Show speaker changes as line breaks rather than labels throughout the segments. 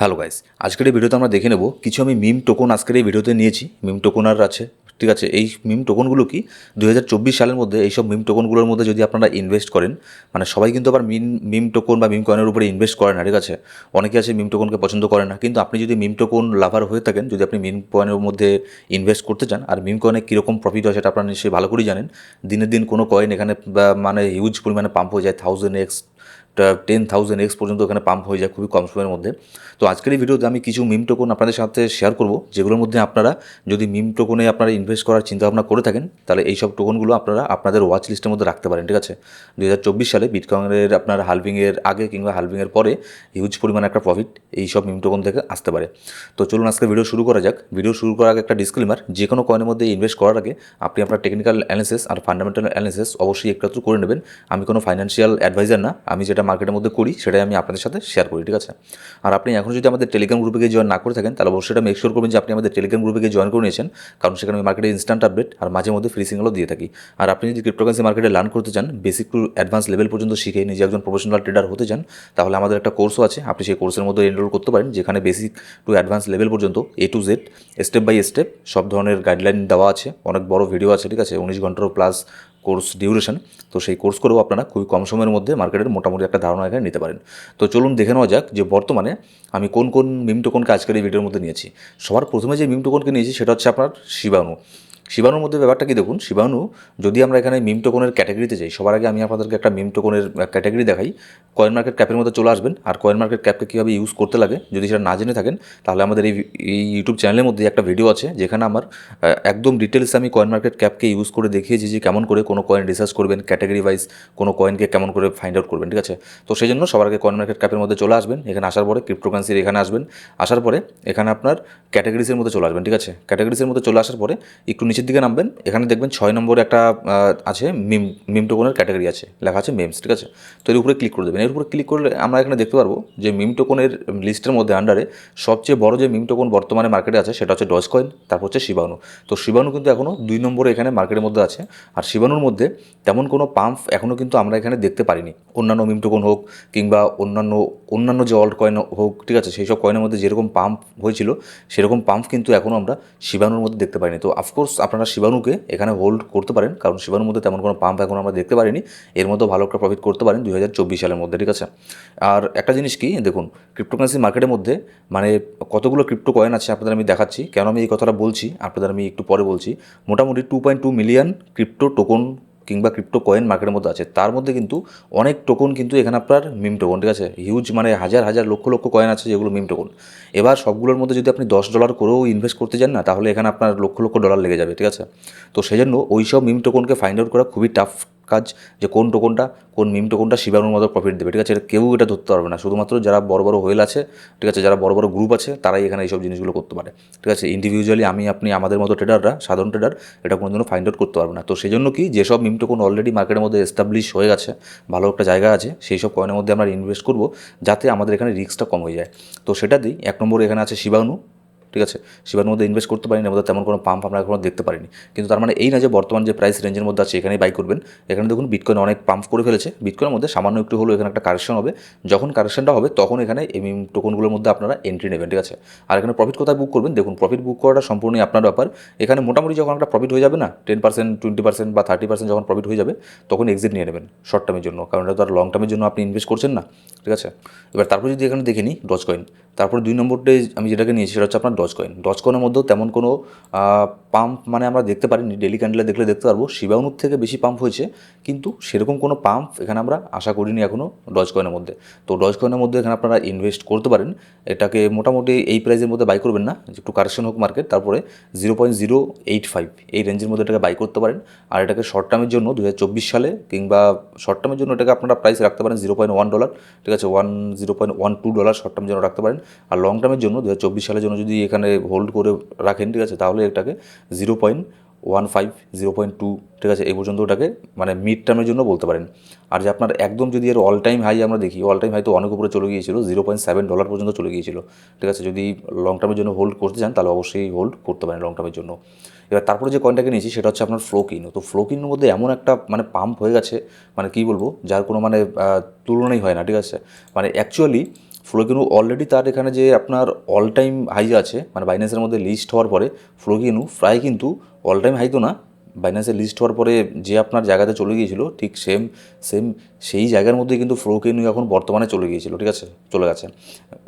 Hello guys, আজকের এই ভিডিওতে আমরা দেখে নেব কিছু আমি মিম টোকন আজকের এই ভিডিওতে নিয়েছি, মিম টোকনার আছে, ঠিক আছে? এই মিম টোকনগুলো কি দু হাজার চব্বিশ সালের মধ্যে এইসব মিম টোকনগুলোর মধ্যে যদি আপনারা ইনভেস্ট করেন মানে সবাই কিন্তু আবার মিম মিম টোকন বা মিম কয়েনের উপরে ইনভেস্ট করে না, ঠিক আছে? অনেকে আছে মিম টোকনকে পছন্দ করে না, কিন্তু আপনি যদি মিম টোকন লাভার হয়ে থাকেন, যদি আপনি মিম কয়েনের মধ্যে ইনভেস্ট করতে চান, আর মিম কয়েনে কীরকম প্রফিট হয় সেটা আপনারা নিশ্চয়ই ভালো করেই জানেন। দিনের দিন কোনো কয়েন এখানে মানে হিউজ পরিমাণে পাম্প হয়ে যায় thousand x ten thousand x পর্যন্ত এখানে পাম্প হয়ে যায় খুবই কম সময়ের মধ্যে। তো আজকের এই ভিডিওতে আমি কিছু মিম টোকন আপনাদের সাথে শেয়ার করব, যেগুলোর মধ্যে আপনারা যদি মিম টোকনে আপনারা ইনভেস্ট করার চিন্তাভাবনা করে থাকেন, তাহলে এই সব টোকনগুলো আপনারা আপনাদের ওয়াচ লিস্টের মধ্যে রাখতে পারেন, ঠিক আছে? দু হাজার চব্বিশ সালে বিটকয়েনের আপনার হালভিংয়ের আগে কিংবা হালভিংয়ের পরে হিউজ পরিমাণে একটা প্রফিট এই সব মিম টোকন থেকে আসতে পারে। তো চলুন আজকে ভিডিও শুরু করা যাক। ভিডিও শুরু করার আগে একটা ডিসক্লেমার যে কোনো কয়েনের মধ্যে ইনভেস্ট করার আগে আপনি আপনার টেকনিক্যাল অ্যানালিসিস আর ফান্ডামেন্টাল অ্যানালিসিস অবশ্যই একটু করে নেবেন। আমি কোনো ফাইন্যান্সিয়াল অ্যাডভাইজার না, আমি যেটা মার্কেটের মধ্যে করি, সেটাই আমি আপনাদের সাথে শেয়ার করি, ঠিক আছে? আর আপনি এখন যদি আমাদের টেলিগ্রাম গ্রুপে গিয়ে জয়েন না করে থাকেন, তাহলে অবশ্যই এটা মেক শিওর করবেন যে আপনি আমাদের টেলিগ্রাম গ্রুপে গিয়ে জয়েন করে নিয়েছেন, কারণ সেখানে আমি মার্কেটে ইনস্ট্যান্ট আপডেট আর মাঝে মধ্যে ফ্রি সিঙ্গেলও দিয়ে থাকি। আর আপনি যদি ক্রিপ্টোকারেন্সি মার্কেটে লার্ন করতে চান বেসিক টু অ্যাডভান্স লেভেল পর্যন্ত শিখে নিজে একজন প্রফেশনাল ট্রেডার হতে চান, তাহলে আমাদের একটা কোর্সও আছে। আপনি সেই কোর্সের মধ্যে এনরোল করতে পারেন, যেখানে বেসিক টু অ্যাডভান্স লেভেল পর্যন্ত A to Z step by step সব ধরনের গাইডলাইন দেওয়া আছে, অনেক বড় ভিডিও আছে, ঠিক আছে? উনিশ ঘন্টারও প্লাস কোর্স ডিউরেশন তো সেই কোর্স করেও আপনারা খুবই কম সময়ের মধ্যে মার্কেটের মোটামুটি একটা ধারণা এখানে নিতে পারেন। তো চলুন দেখে নেওয়া যাক যে বর্তমানে আমি কোন কোন মিম টোকনকে আজকের এই ভিডিওর মধ্যে নিয়েছি। সবার প্রথমে যে মিম টোকনকে নিয়েছি সেটা হচ্ছে আপনার শিবাণু শিবাণুর মধ্যে ব্যাপারটা কি দেখুন? শিবাণু যদি আমরা এখানে মিম টোকনের ক্যাটাগরিতে যাই, সবার আগে আমি আপনাদেরকে একটা মিম টোকনের ক্যাটাগরি দেখাই। কয়েন মার্কেট ক্যাপের মধ্যে চলে আসবেন, আর কয়েন মার্কেট ক্যাপকে কীভাবে ইউজ করতে লাগে, যদি সেটা না জেনে থাকেন, তাহলে আমাদের এই এই ইউটিউব চ্যানেলের মধ্যে একটা ভিডিও আছে, যেখানে আমার একদম ডিটেলস আমি কয়েন মার্কেট ক্যাপকে ইউজ করে দেখিয়েছি যে কেমন করে কোনো কয়েন রিসার্চ করবেন ক্যাটাগরি ওয়াইজ কোনো কয়েনকে কেমন করে ফাইন্ড আউট করবেন, ঠিক আছে? তো সেই জন্য সবার আগে কয়েন মার্কেট ক্যাপের মধ্যে চলে আসবেন, এখানে আসার পরে ক্রিপ্টোকারেন্সির এখানে আসবেন, আসার পরে এখানে আপনার ক্যাটাগরিসের মধ্যে চলে আসবেন, ঠিক আছে? ক্যাটাগরিসের মধ্যে চলে আসার পরে একটু নিচের দিকে নামবেন, এখানে দেখবেন ছয় নম্বরে একটা আছে মিম মিম টোকনের ক্যাটাগরি আছে, লেখা আছে মেমস ঠিক আছে? তো এর উপরে ক্লিক করে দেবেন। এর উপরে ক্লিক করলে আমরা এখানে দেখতে পারব যে মিম টোকনের লিস্টের মধ্যে আন্ডারে সবচেয়ে বড় যে মিম টোকন বর্তমানে মার্কেটে আছে, সেটা হচ্ছে ডজ কয়েন তারপর হচ্ছে শিবাণু তো শিবাণু কিন্তু এখনও দুই নম্বরে এখানে মার্কেটের মধ্যে আছে, আর শিবাণুর মধ্যে তেমন কোনো পাম্প এখনও কিন্তু আমরা এখানে দেখতে পারিনি। অন্যান্য মিম টোকন হোক, কিংবা অন্যান্য অন্যান্য যে অল্ট কয়েন হোক, ঠিক আছে? সেই সব কয়েনের মধ্যে যেরকম পাম্প হয়েছিল, সেরকম পাম্প কিন্তু এখনও আমরা শিবাণুর মধ্যে দেখতে পারিনি। তো অফকোর্স আপনারা শিবানুকে এখানে হোল্ড করতে পারেন, কারণ শিবানুর মধ্যে তেমন কোনো পাম্প এখন আমরা দেখতে পারিনি। এর মধ্যে ভালো একটা প্রফিট করতে পারেন দুই হাজার চব্বিশ সালের মধ্যে, ঠিক আছে? আর একটা জিনিস কি, দেখুন ক্রিপ্টোকারেন্সি মার্কেটের মধ্যে মানে কতগুলো ক্রিপ্টো কয়েন আছে আপনাদের আমি দেখাচ্ছি। কেন আমি এই কথাটা বলছি, আপনাদের আমি একটু পরে বলছি। মোটামুটি two point two million crypto token কিংবা ক্রিপ্টো কয়েন মার্কেটের মধ্যে আছে, তার মধ্যে কিন্তু অনেক টোকন কিন্তু এখানে আপনার মিম টোকন ঠিক আছে? হিউজ মানে হাজার হাজার, লক্ষ লক্ষ কয়েন আছে যেগুলো মিম টোকন এবার সবগুলোর মধ্যে যদি আপনি দশ ডলার করেও ইনভেস্ট করতে যান না, তাহলে এখানে আপনার লক্ষ লক্ষ ডলার লেগে যাবে, ঠিক আছে? তো সেই জন্য ওই সব মিম টোকনকে ফাইন্ড আউট করা খুবই টাফ কাজ যে কোন টোকনটা কোন মিম টোকনটা শিবানুর মতো প্রফিট দেবে, ঠিক আছে? এটা কেউ এটা ধরতে পারবে না। শুধুমাত্র যারা বড় বড় হোয়েল আছে, ঠিক আছে? যারা বড় বড় গ্রুপ আছে, তারাই এখানে এইসব জিনিসগুলো করতে পারে, ঠিক আছে? ইন্ডিভিজুয়ালি আমি, আপনি, আমাদের মতো ট্রেডাররা সাধারণ ট্রেডার এটা কোনো জন্য ফাইন্ড আউট করতে পারবে না। তো সেই জন্য কি যেসব মিম টোকন অলরেডি মার্কেটের মধ্যে এস্টাবলিশ হয়ে গেছে, ভালো একটা জায়গা আছে, সেই সব কয়েনের মধ্যে আমরা ইনভেস্ট করব, যাতে আমাদের এখানে রিস্কটা কম হয়ে যায়। তো সেটা দিই, এক নম্বরে এখানে আছে শিবাণু ঠিক আছে? সেবার মধ্যে ইনভেস্ট করতে পারিনি, আমাদের তেমন কোনো পাম্প আমরা এখনও দেখতে পারিনি। কিন্তু তার মানে এই না যে বর্তমান যে প্রাইস রেঞ্জের মধ্যে আছে, এখানেই বাই করবেন। এখানে দেখুন বিটকয়েন অনেক পাম্প করে ফেলেছে। বিটকয়েনের মধ্যে সামান্য একটু হলেও এখানে একটা কারেকশন হবে। যখন কারেকশনটা হবে, তখন এখানে এই টোকনগুলোর মধ্যে আপনারা এন্ট্রি নেবেন, ঠিক আছে? আর এখানে প্রফিট কোথায় বুক করবেন? দেখুন প্রফিট বুক করাটা সম্পূর্ণই আপনার ব্যাপার। এখানে মোটামুটি যখন একটা প্রফিট হয়ে যাবে না টেন পার্সেন্ট টোয়েন্টি পার্সেন্ট বা থার্টি পার্সেন্ট যখন প্রফিট হয়ে যাবে, তখন এক্সিট নিয়ে নেবেন শর্ট টার্মের জন্য। কারণ এটা তো আর লং টার্মের জন্য আপনি ইনভেস্ট করছেন না, ঠিক আছে? এবার তারপর যদি এখানে দেখে নিই ডজ কয়েন তারপর দুই নম্বরটাই আমি যেটাকে নিয়েছি, সেটা হচ্ছে আপনার ডজ কয়েন ডজ কয়েনের মধ্যেও তেমন কোনো পাম্প মানে আমরা দেখতে পারিনি। ডেলি ক্যান্ডেলে দেখলে দেখতে পারব। শিবাউনুর থেকে বেশি পাম্প হয়েছে। কিন্তু সেরকম কোনো পাম্প এখানে আমরা আশা করিনি এখনও ডজ কয়েনের মধ্যে। তো ডজ কয়েনের মধ্যে এখানে আপনারা ইনভেস্ট করতে পারেন। এটাকে মোটামুটি এই প্রাইসের মধ্যে বাই করবেন না। একটু কারেকশন হোক মার্কেট তারপরে zero point zero eight five এই রেঞ্জের মধ্যে এটাকে বাই করতে পারেন। আর এটাকে শর্ট টার্মের জন্য দু হাজার চব্বিশ সালে কিংবা শর্ট টার্মের জন্য এটাকে আপনারা প্রাইস রাখতে পারেন জিরো পয়েন্ট ওয়ান ডলার ঠিক আছে one zero point one two dollar short টার্মের জন্য রাখতে পারেন। আর লং টার্মের জন্য দু হাজার চব্বিশ সালের জন্য যদি এখানে হোল্ড করে রাখেন, ঠিক আছে? তাহলে এটাকে zero point one five zero point two ঠিক আছে? এই পর্যন্ত ওটাকে মানে মিড টার্মের জন্য বলতে পারেন। আর যে আপনার একদম যদি এর অল টাইম হাই আমরা দেখি অল টাইম হাই তো অনেক উপরে চলে গিয়েছিল জিরো পয়েন্ট সেভেন ডলার পর্যন্ত চলে গিয়েছিল, ঠিক আছে? যদি লং টার্মের জন্য হোল্ড করতে চান, তাহলে অবশ্যই হোল্ড করতে পারেন লং টার্মের জন্য। এবার তারপরে যে কয়েনটাকে নিয়েছি, সেটা হচ্ছে আপনার ফ্লোকিন তো ফ্লোকিনের মধ্যে এমন একটা মানে পাম্প হয়ে গেছে মানে কী বলব? যার কোনো মানে তুলনাই হয় না, ঠিক আছে? মানে অ্যাকচুয়ালি ফ্লোকিনু অলরেডি তার এখানে যে আপনার অল টাইম হাই আছে মানে বাইন্যান্সের মধ্যে লিস্ট হওয়ার পরে ফ্লোকিনু প্রায় কিন্তু অল টাইম হাই তো না বাইন্যান্সে লিস্ট হওয়ার পরে যে আপনার জায়গাতে চলে গিয়েছিল, ঠিক সেম সেম সেই জায়গার মধ্যে কিন্তু ফ্লোকিনু এখন বর্তমানে চলে গিয়েছিল, ঠিক আছে? চলে গেছে।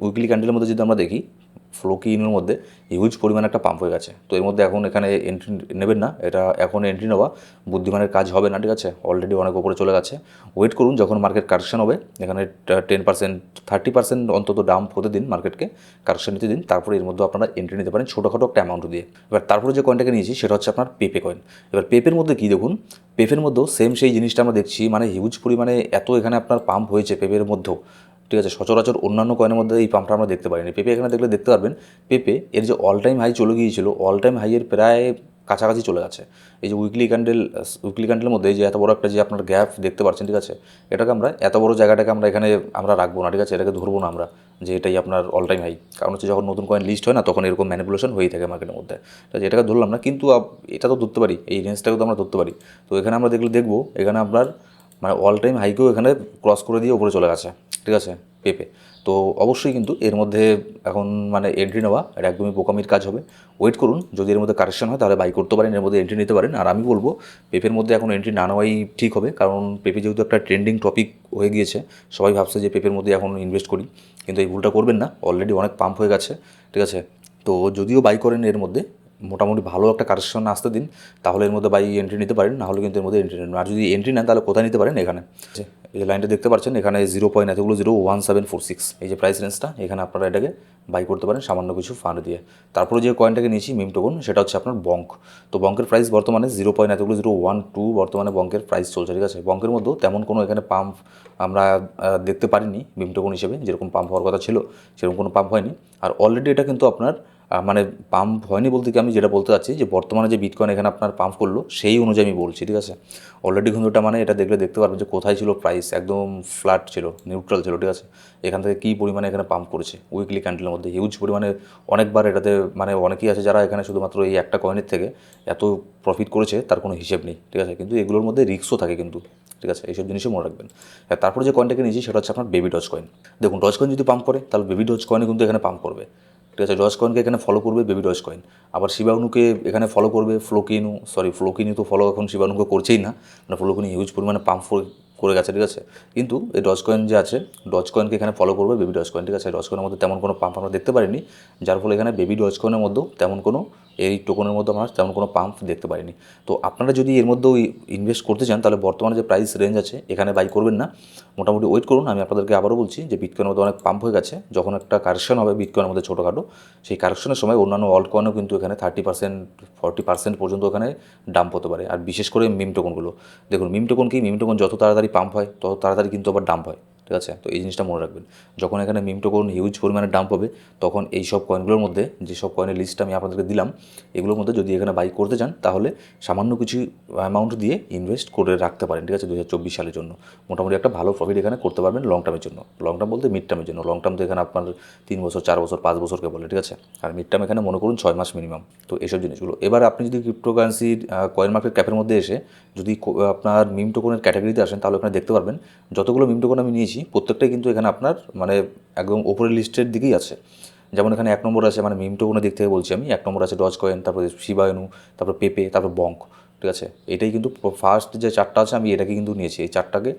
উইকলি ক্যান্ডেলের মধ্যে যদি আমরা দেখি ফ্লোকিনের মধ্যে হিউজ পরিমাণে একটা পাম্প হয়ে গেছে। তো এর মধ্যে এখন এখানে এন্ট্রি নেবেন না, এটা এখন এন্ট্রি নেওয়া, বুদ্ধিমানের কাজ হবে না, ঠিক আছে? অলরেডি অনেক উপরে চলে গেছে। ওয়েট করুন, যখন মার্কেট কারেকশন হবে, এখানে টেন পার্সেন্ট থার্টি পার্সেন্ট অন্তত ডাম্প হতে দিন মার্কেটকে কারেকশন নিতে দিন, তারপরে এর মধ্যে আপনারা এন্ট্রি নিতে পারেন ছোটোখাটো একটা অ্যামাউন্ট দিয়ে। এবার তারপরে যে কয়েনটাকে নিয়েছি, সেটা হচ্ছে আপনার পেপে কয়েন এবার পেপের মধ্যে কী দেখুন পেপের মধ্যেও সেম সেই জিনিসটা আমরা দেখছি মানে হিউজ পরিমাণে এত এখানে আপনার পাম্প হয়েছে পেপের মধ্যেও। ঠিক আছে, সচরাচর অন্যান্য কয়েনের মধ্যে এই পাম্পটা আমরা দেখতে পারিনি। পেপে এখানে দেখলে দেখতে পারবেন, পেপে এর যে অল টাইম হাই চলে গিয়েছিল অল টাইম হাইয়ের প্রায় কাছাকাছি চলে গেছে এই যে উইকলি ক্যান্ডেল উইকলি ক্যান্ডেলের মধ্যে যে এত বড় একটা যে আপনার গ্যাপ দেখতে পাচ্ছেন, ঠিক আছে, এটাকে আমরা এত বড় জায়গাটাকে আমরা এখানে আমরা রাখব না, ঠিক আছে, এটাকে ধরবো না আমরা, যে এটাই আপনার অল টাইম হাই কারণ হচ্ছে যখন নতুন কয়েন লিস্ট হয় না, তখন এরকম ম্যানিপুলেশন হয়েই থাকে মার্কেটের মধ্যে। ঠিক এটাকে ধরলাম না, কিন্তু এটা তো ধরতে পারি, এই রেঞ্জটাকে তো আমরা ধরতে পারি। তো এখানে আমরা দেখলে দেখব, এখানে আপনার মানে অল টাইম হাইকেও এখানে ক্রস করে দিয়ে উপরে চলে গেছে। ঠিক আছে পেপে তো অবশ্যই কিন্তু এর মধ্যে এখন মানে এন্ট্রি নেওয়া, এটা একদমই বোকামির কাজ হবে। ওয়েট করুন, যদি এর মধ্যে কারেকশন হয় তাহলে বাই করতে পারেন, এর মধ্যে এন্ট্রি নিতে পারেন। আর আমি বলব, পেপের মধ্যে এখন এন্ট্রি না নেওয়াই ঠিক হবে, কারণ পেপে যেহেতু একটা ট্রেন্ডিং টপিক হয়ে গিয়েছে, সবাই ভাবছে যে পেপের মধ্যে এখন ইনভেস্ট করি। কিন্তু এই ভুলটা করবেন না অলরেডি অনেক পাম্প হয়ে গেছে, ঠিক আছে। তো যদিও বাই করেন এর মধ্যে মোটামুটি ভালো একটা কারেকশন আসতে দিন, তাহলে এর মধ্যে বাই এন্ট্রি নিতে পারেন, না হলে কিন্তু এর মধ্যে এন্ট্রি নেন। আর যদি এন্ট্রি নেন, তাহলে কোথায় নিতে পারেন? এখানে। এই লাইনটা দেখতে পাচ্ছেন, এখানে জিরো পয়েন্ট এতগুলো zero one seven four six এই যে প্রাইস রেঞ্জটা এখানে আপনারা এটাকে বাই করতে পারেন, সামান্য কিছু ফান্ড দিয়ে। তারপরে যে কয়েনটাকে নিয়েছি মিম টোকন সেটা হচ্ছে আপনার বঙ্ক তো বঙ্কের প্রাইস বর্তমানে জিরো পয়েন্ট এতগুলো জিরো ওয়ান টু বর্তমানে বঙ্কের প্রাইস চলছে, ঠিক আছে? বঙ্কের মধ্যেও তেমন কোনো এখানে পাম্প আমরা দেখতে পারিনি মিম টোকন হিসেবে। যেরকম পাম্প হওয়ার কথা ছিল, সেরকম কোনো পাম্প হয়নি। আর অলরেডি এটা কিন্তু আপনার মানে পাম্প হয়নি বলতে কি আমি যেটা বলতে চাচ্ছি যে বর্তমানে যে বিটকয়েন এখানে আপনার পাম্প করল, সেই অনুযায়ী আমি বলছি, ঠিক আছে? অলরেডি এটা মানে এটা দেখলে দেখতে পারবেন যে কোথায় ছিল প্রাইস একদম ফ্ল্যাট ছিল নিউট্রাল ছিল, ঠিক আছে? এখান থেকে কী পরিমাণে এখানে পাম্প করেছে উইকলি ক্যান্ডেলের মধ্যে হিউজ পরিমাণে অনেকবার এটাতে মানে অনেকেই আছে যারা এখানে শুধুমাত্র এই একটা কয়েনের থেকে এত প্রফিট করেছে, তার কোনো হিসেব নেই, ঠিক আছে? কিন্তু এগুলোর মধ্যে রিস্কও থাকে কিন্তু, ঠিক আছে? এইসব জিনিসও মনে রাখবেন। তারপরে যে কয়েনটাকে নিয়েছি, সেটা হচ্ছে আপনার বেবি ডজ কয়েন দেখুন ডজ কয়েন যদি পাম্প করে, তাহলে বেবি ডজ কয়েনে কিন্তু এখানে পাম্প করবে। ঠিক আছে ডজ কয়েনকে এখানে ফলো করবে বেবি ডজ কয়েন আবার শিবানুকে এখানে ফলো করবে ফ্লোকিনু সরি ফ্লোকিনু তো ফলো এখন শিবানুকে করছেই না মানে ফ্লোকিনু হিউজ পরিমাণে পাম্প করে গেছে, ঠিক আছে? কিন্তু এই ডজ কয়েন যে আছে ডজ কয়েনকে এখানে ফলো করবে বেবি ডজ কয়েন ঠিক আছে? ডজ কয়েনের মধ্যে তেমন কোনো পাম্প আমরা দেখতে পারিনি, যার ফলে এখানে বেবি ডজ কয়েনের মধ্যেও তেমন কোনো এই টোকনের মধ্যে আমরা তেমন কোনো পাম্প দেখতে পারিনি। তো আপনারা যদি এর মধ্যেও ইনভেস্ট করতে চান, তাহলে বর্তমানে যে প্রাইস রেঞ্জ আছে, এখানে বাই করবেন না। মোটামুটি ওয়েট করুন, আমি আপনাদেরকে আবারও বলছি যে বিটকয়েনের মধ্যে অনেক পাম্প হয়ে গেছে। যখন একটা কারেকশন হবে বিটকয়েনের মধ্যে ছোটোখাটো, সেই কারেকশনের সময় অন্যান্য কয়েনও কিন্তু এখানে থার্টি পার্সেন্ট ফর্টি পার্সেন্ট পর্যন্ত এখানে ডাম্প হতে পারে। আর বিশেষ করে মিম টোকনগুলো দেখুন মিম টোকন কি? মিম টোকন যত তাড়াতাড়ি পাম্প হয়, তত তাড়াতাড়ি কিন্তু আবার ডাম্প হয়। ঠিক আছে? তো এই জিনিসটা মনে রাখবেন। যখন এখানে মিম টোকন হিউজ পরিমাণে ডাম্প হবে, তখন এই সব কয়েনগুলোর মধ্যে যেসব কয়েনের লিস্ট আমি আপনাদেরকে দিলাম, এগুলোর মধ্যে যদি এখানে বাই করতে চান, তাহলে সামান্য কিছু অ্যামাউন্ট দিয়ে ইনভেস্ট করে রাখতে পারেন, ঠিক আছে? দু হাজার চব্বিশ সালের জন্য। মোটামুটি একটা ভালো প্রফিট এখানে করতে পারবেন লং টার্মের জন্য। লং টার্ম বলতে মিড টার্মের জন্য। লং টার্ম তো এখানে আপনার তিন বছর, চার বছর, পাঁচ বছরকে বলে, ঠিক আছে? আর মিড টার্ম এখানে মনে করুন ছয় মাস মিনিমাম তো এইসব জিনিসগুলো। এবার আপনি যদি ক্রিপ্টোকারেন্সির কয়েন মার্কেট ক্যাপের মধ্যে এসে যদি আপনার মিম টোকনের ক্যাটাগরিতে আসেন, তাহলে আপনি দেখতে পারবেন, যতগুলো মিম টোকন আমি নিয়েছি প্রত্যেকটাই কিন্তু এখানে আপনার মানে একদম ওপরের লিস্টের দিকেই আছে। যেমন এখানে এক নম্বর আছে মানে মিম টোকনের দিক থেকে বলছি আমি, এক নম্বর আছে ডজ কয়েন তারপরে শিবায়নু তারপর পেপে তারপর বঙ্ক ঠিক আছে? এটাই কিন্তু ফার্স্ট যে চারটা আছে, আমি এটাকে কিন্তু নিয়েছি। এই চারটাকে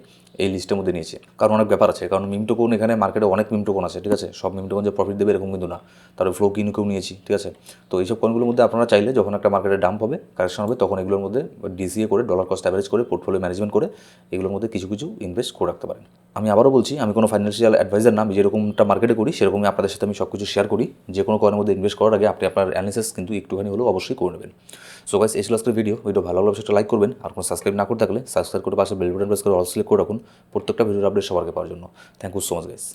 এই লিস্টের মধ্যে নিয়েছে। কারণ অনেক ব্যাপার আছে। কারণ মিম টোকন এখানে মার্কেটে অনেক মিম টোকন আছে, ঠিক আছে? সব মিম টোকন যে প্রফিট দেবে এরকম কিন্তু না। তারপরে ফ্লো কিনুকেও নিয়েছি, ঠিক আছে? তো এইসব কয়েনগুলোর মধ্যে আপনারা চাইলে যখন একটা মার্কেটে ডাম্প হবে কারেকশন হবে, তখন এগুলোর মধ্যে ডিসিএ করে ডলার কস্ট অ্যাভারেজ করে পোর্টফোলিও ম্যানেজমেন্ট করে, এগুলোর মধ্যে কিছু কিছু ইনভেস্ট করে রাখতে পারেন। আমি আবারও বলছি, আমি কোনো ফাইন্যান্সিয়াল অ্যাডভাইজার না, আমি যেরকমটা মার্কেটে করি, সেরকমই আপনাদের সাথে আমি সব কিছু শেয়ার করি। যে কোনো কয়েনের মধ্যে ইনভেস্ট করার আগে আপনি আপনার অ্যানালিসিস কিন্তু একটুখানি হলেও অবশ্যই করে নেবেন। সো গাইস এই ছিল আজকের ভিডিও ভিডিও ভালো লাগলে অবশ্যই লাইক করবেন। আর কোনো সাবস্ক্রাইব না করে থাকলে সাবস্ক্রাইব করে পাশে বেল বাটন প্রেস করে অল সিলেক্ট করে রাখুন। প্রত্যেকটা ভিডিওর আপডেট আগে পাওয়ার জন্য। Thank you so much guys